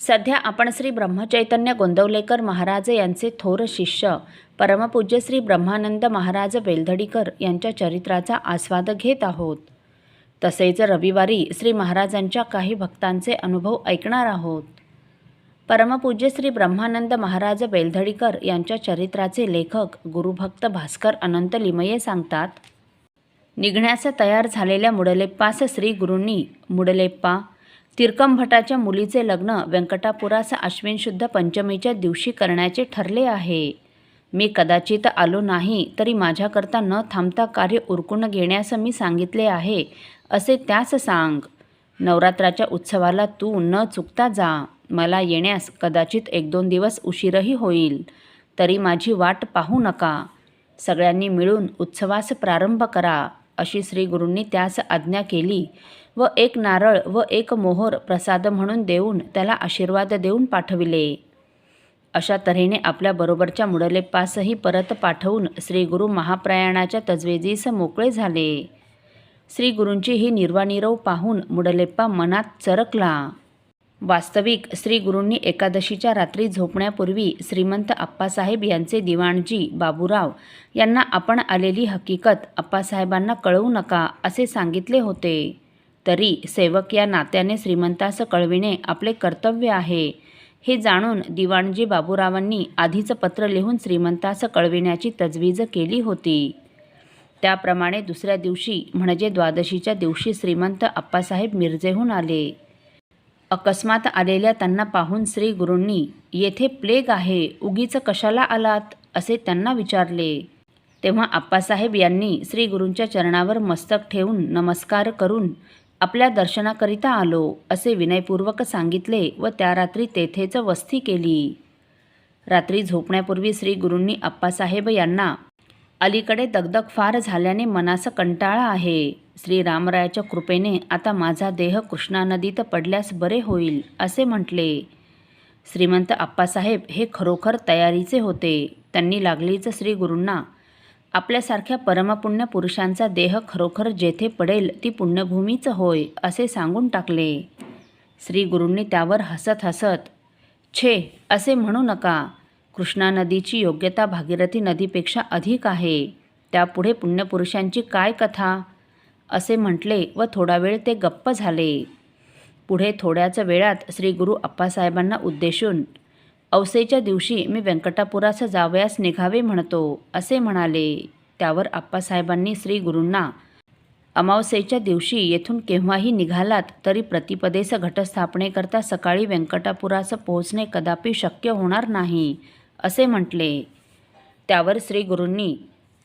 सध्या आपण श्री ब्रह्मचैतन्य गोंदवलेकर महाराज यांचे थोर शिष्य परमपूज्य श्री ब्रह्मानंद महाराज वेलधडीकर यांच्या चरित्राचा आस्वाद घेत आहोत. तसेच रविवारी श्री महाराजांच्या काही भक्तांचे अनुभव ऐकणार आहोत. परमपूज्य श्री ब्रह्मानंद महाराज बेलधडीकर यांच्या चरित्राचे लेखक गुरुभक्त भास्कर अनंत लिमये सांगतात निघण्यास तयार झालेल्या मुडलेप्पास श्री गुरूंनी मुडलेप्पा तिरकंभटाच्या मुलीचे लग्न व्यंकटापुरास अश्विन शुद्ध पंचमीच्या दिवशी करण्याचे ठरले आहे. मी कदाचित आलो नाही तरी माझ्याकरता न थांबता कार्य उरकून घेण्यास मी सांगितले आहे असे त्यास सांग. नवरात्राच्या उत्सवाला तू न चुकता जा. मला येण्यास कदाचित एक दोन दिवस उशीरही होईल तरी माझी वाट पाहू नका. सगळ्यांनी मिळून उत्सवास प्रारंभ करा अशी श्री गुरूंनी त्यास आज्ञा केली. व एक नारळ व एक मोहर प्रसाद म्हणून देऊन त्याला आशीर्वाद देऊन पाठविले. अशा तऱ्हेने आपल्या बरोबरच्या मुडलेप्पासही परत पाठवून श्री गुरु महाप्रयाणाच्या तजवेजीस मोकळे झाले. श्रीगुरूंची ही निर्वानिरव पाहून मुडलेप्पा मनात चरकला. वास्तविक श्रीगुरूंनी एकादशीच्या रात्री झोपण्यापूर्वी श्रीमंत आप्पासाहेब यांचे दिवाणजी बाबूराव यांना आपण आलेली हकीकत आप्पासाहेबांना कळवू नका असे सांगितले होते. तरी सेवक या नात्याने श्रीमंतास कळविणे आपले कर्तव्य आहे. हे जाणून दिवाणजी बाबूरावांनी आधीच पत्र लिहून श्रीमंतास कळविण्याची तजवीज केली होती. त्याप्रमाणे दुसऱ्या दिवशी म्हणजे द्वादशीच्या दिवशी श्रीमंत आप्पासाहेब मिरजेहून आले. अकस्मात आलेल्या त्यांना पाहून श्री गुरूंनी येथे प्लेग आहे उगीच कशाला आलात? असे त्यांना विचारले. तेव्हा आप्पासाहेब यांनी श्री गुरूंच्या चरणावर मस्तक ठेवून नमस्कार करून आपल्या दर्शनाकरिता आलो असे विनयपूर्वक सांगितले व त्या रात्री तेथेच वस्ती केली. रात्री झोपण्यापूर्वी श्री गुरूंनी आप्पासाहेब यांना अलीकडे दगदग फार झाल्याने मनास कंटाळा आहे. श्री रामरायाच्या कृपेने आता माझा देह कृष्णा नदीत पडल्यास बरे होईल असे म्हटले. श्रीमंत आप्पासाहेब हे खरोखर तयारीचे होते. त्यांनी लागलीच श्री गुरूंना आपल्यासारख्या परमपुण्य पुरुषांचा देह खरोखर जेथे पडेल ती पुण्यभूमीच होय असे सांगून टाकले. श्री गुरूंनी त्यावर हसत हसत छे असे म्हणू नका. कृष्णा नदीची योग्यता भागीरथी नदीपेक्षा अधिक आहे. त्यापुढे पुण्यपुरुषांची काय कथा असे म्हटले व थोडा वेळ ते गप्प झाले. पुढे थोड्याच वेळात श्री गुरु अप्पासाहेबांना उद्देशून अवसेच्या दिवशी मी व्यंकटापुरास जावयास निघावे म्हणतो असे म्हणाले. त्यावर आप्पासाहेबांनी श्री गुरूंना अमावस्येच्या दिवशी येथून केव्हाही निघालात तरी प्रतिपदेस घटस्थापनेकरता सकाळी व्यंकटापुरास पोहोचणे कदापि शक्य होणार नाही असे म्हटले. त्यावर श्री गुरूंनी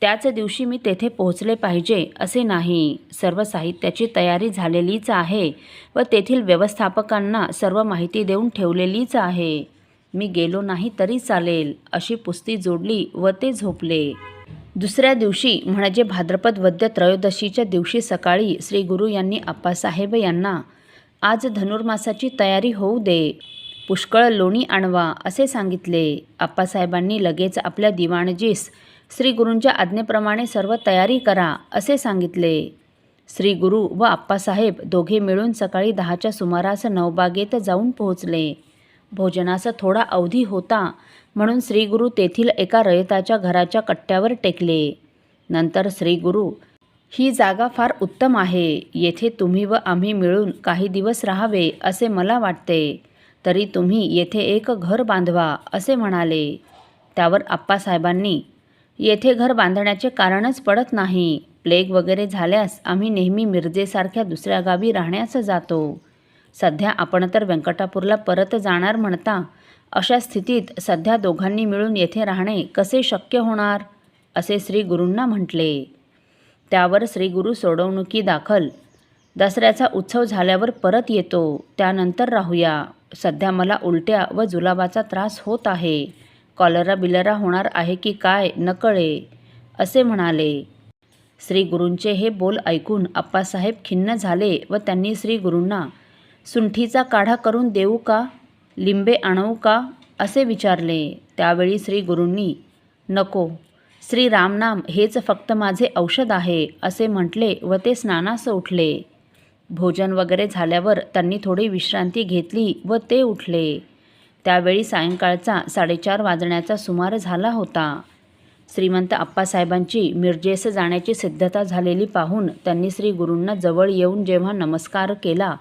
त्याच दिवशी मी तेथे पोहोचले पाहिजे असे नाही. सर्व साहित्याची तयारी झालेलीच आहे व तेथील व्यवस्थापकांना सर्व माहिती देऊन ठेवलेलीच आहे. मी गेलो नाही तरी चालेल अशी पुस्ती जोडली व ते झोपले. दुसऱ्या दिवशी म्हणजे भाद्रपद वद्य त्रयोदशीच्या दिवशी सकाळी श्री गुरु यांनी आप्पासाहेब यांना आज धनुर्मासाची तयारी होऊ दे पुष्कळ लोणी आणवा असे सांगितले. आप्पासाहेबांनी लगेच आपल्या दिवाणजीस श्री गुरूंच्या आज्ञेप्रमाणे सर्व तयारी करा असे सांगितले. श्री गुरु व आप्पासाहेब दोघे मिळून सकाळी दहाच्या सुमारास नवबागेत जाऊन पोहोचले. भोजनाचा थोडा अवधी होता म्हणून श्रीगुरु तेथील एका रयताच्या घराच्या कट्ट्यावर टेकले. नंतर श्रीगुरु ही जागा फार उत्तम आहे. येथे तुम्ही व आम्ही मिळून काही दिवस राहावे असे मला वाटते. तरी तुम्ही येथे एक घर बांधवा असे म्हणाले. त्यावर आप्पासाहेबांनी येथे घर बांधण्याचे कारणच पडत नाही. प्लेग वगैरे झाल्यास आम्ही नेहमी मिरजेसारख्या दुसऱ्या गावी राहण्यास जातो. सध्या आपण तर व्यंकटापूरला परत जाणार म्हणता अशा स्थितीत सध्या दोघांनी मिळून येथे राहणे कसे शक्य होणार? असे श्री गुरूंना म्हटले. त्यावर श्री गुरु सोडवणुकी दाखल. दसऱ्याचा उत्सव झाल्यावर परत येतो. त्यानंतर राहूया. सध्या मला उलट्या व जुलाबाचा त्रास होत आहे. कॉलरा बिलरा होणार आहे की काय नकळे असे म्हणाले. श्री गुरूंचे हे बोल ऐकून आप्पासाहेब खिन्न झाले व त्यांनी श्री गुरूंना सुंठीचा काढा करून देऊ का? लिंबे आणू का? असे विचारले. त्यावेळी श्री गुरूंनी नको. श्री रामनाम हेच फक्त माझे औषध आहे असे म्हटले व ते स्नानास उठले. भोजन वगैरे झाल्यावर त्यांनी थोडी विश्रांती घेतली व ते उठले. त्यावेळी सायंकाळचा साडेचार वाजण्याचा सुमार झाला होता. श्रीमंत आप्पासाहेबांची मिरजेस जाण्याची सिद्धता झालेली पाहून त्यांनी श्री गुरूंना जवळ येऊन जेव्हा नमस्कार केला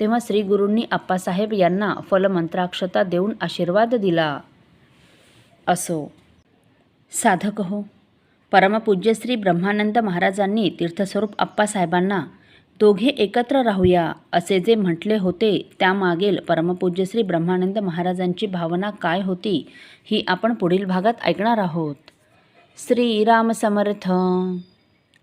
तेव्हा श्री गुरूंनी आप्पासाहेब यांना फलमंत्राक्षता देऊन आशीर्वाद दिला. असो. साधक हो. परमपूज्य श्री ब्रह्मानंद महाराजांनी तीर्थस्वरूप आप्पासाहेबांना दोघे एकत्र राहूया असे जे म्हटले होते त्यामागील परमपूज्य श्री ब्रह्मानंद महाराजांची भावना काय होती ही आपण पुढील भागात ऐकणार आहोत. श्रीराम समर्थ.